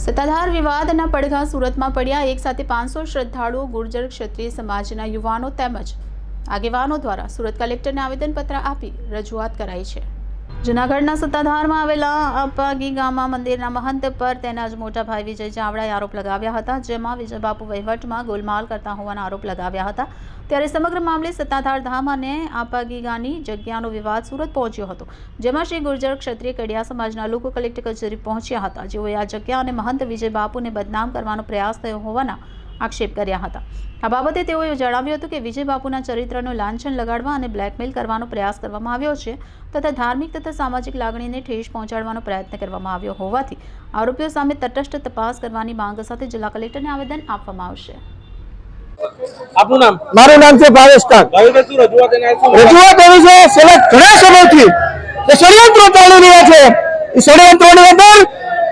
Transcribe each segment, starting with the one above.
સત્તાધાર વિવાદના પડઘા સુરતમાં પડ્યા. એક સાથે પાંચસો શ્રદ્ધાળુઓ ગુર્જર ક્ષત્રિય સમાજના યુવાનો તેમજ આગેવાનો દ્વારા સુરત કલેક્ટરને આવેદનપત્ર આપી રજૂઆત કરાઈ છે. જૂનાગઢના સત્તાધારમાં આવેલા અપાગી ગામમાં મંદિરના મહંત પર તેના જ મોટા ભાઈ વિજય ચાવડાએ આરોપ લગાવ્યા હતા, જેમાં વિજય બાપુ વહીવટમાં ગોલમાલ કરતા હોવાના આરોપ લગાવ્યા હતા. ત્યારે સમગ્ર મામલે સત્તાધાર ધામ અને આપાગીગાની જગ્યાનો વિવાદ સુરત પહોંચ્યો હતો, જેમાં શ્રી ગુર્જર ક્ષત્રિય કડિયા સમાજના લોકો કલેક્ટર કચેરી પહોંચ્યા હતા. જેઓએ આ જગ્યા અને મહંત વિજય બાપુને બદનામ કરવાનો પ્રયાસ થયો હોવાના આક્ષેપ કર્યા હતા. આ બાબતે તેઓએ જણાવ્યું હતું કે વિજય બાપુના ચરિત્રનું લાંછન લગાડવા અને બ્લેકમેલ કરવાનો પ્રયાસ કરવામાં આવ્યો છે તથા ધાર્મિક તથા સામાજિક લાગણીને ઠેસ પહોંચાડવાનો પ્રયત્ન કરવામાં આવ્યો હોવાથી આરોપીઓ સામે તટસ્થ તપાસ કરવાની માંગ સાથે જિલ્લા કલેક્ટરને આવેદન આપવામાં આવશે. આપનું નામ? મારું નામ છે ભાવેશ કાક રજૂઆત એવી છે છેલ્લા ઘણા સમયથી ષડયંત્રો ચાલી રહ્યા છે. એ ષડયંત્રોની અંદર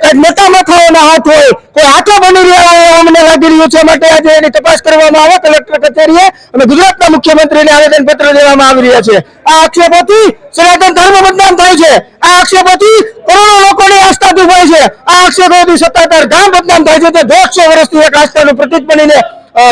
કંઈક મોટા માથાઓના હાથ હોય, કોઈ હાથો બની રહ્યા હોય અમને લાગી રહ્યું છે. માટે આજે એની તપાસ કરવામાં આવે, કલેક્ટર કચેરીએ અને ગુજરાતના મુખ્યમંત્રીને આવેદન પત્ર દેવામાં આવી રહ્યા છે. આ આક્ષેપોથી સનાતન ધર્મ બદનામ થાય છે. આ આક્ષેપોથી કરોડો લોકોની આસ્થા દુભાય છે. આ આક્ષેપોથી સત્તાધાર ધામ બદનામ થાય છે. તે દોઢસો વર્ષથી એક આસ્થાનું પ્રતિક બનીને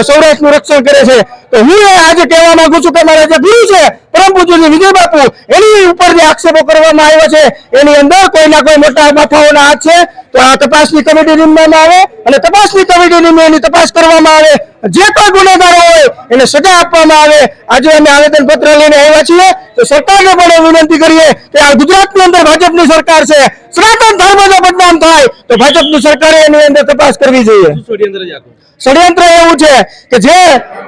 સૌરાષ્ટ્રનું રક્ષણ કરે છે. તો હું આજે કહેવા માંગુ છું કે મારા જે ગુરુ છે પરમ પૂજ્ય વિજય બાપુ, એની ઉપર જે આક્ષેપો કરવામાં આવ્યા છે, એની અંદર કોઈના કોઈ મોટા માથાઓના હાથ છે, તો આ તપાસની કમિટી નીમવામાં આવે અને તપાસની કમિટી નીમે તપાસ કરવામાં આવે. જે કોઈ ગુનેગારો હોય, એને સજા આપવામાં આવે. આજે અમે આવેદન પત્ર લઈને આવ્યા છીએ. તો સરકારને પણ વિનંતી કરીએ કે આ ગુજરાતની અંદર ભાજપની સરકાર છે. સનાતન ધર્મ જો થાય તો ભાજપની સરકારે એની અંદર તપાસ કરવી જોઈએ. ષડયંત્ર એવું છે કે જે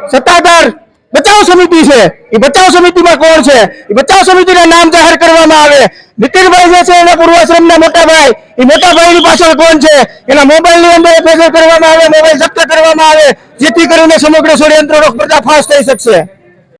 સત્તાધાર બચાવ સમિતિ છે એ બચાવ સમિતિમાં કોણ છે? એ બચાવ સમિતિના નામ જાહેર કરવામાં આવે. નીતિનભાઈ જે છે એના પૂર્વાશ્રમના મોટા ભાઈ એ મોટા ભાઈની પાછળ કોણ છે? એના મોબાઈલની અંદર ભેગો કરવામાં આવે મોબાઈલ જપ્ત કરવામાં આવે જેથી કરીને સમગ્ર ષડયંત્રનો પર્દાફાશ થઈ શકશે.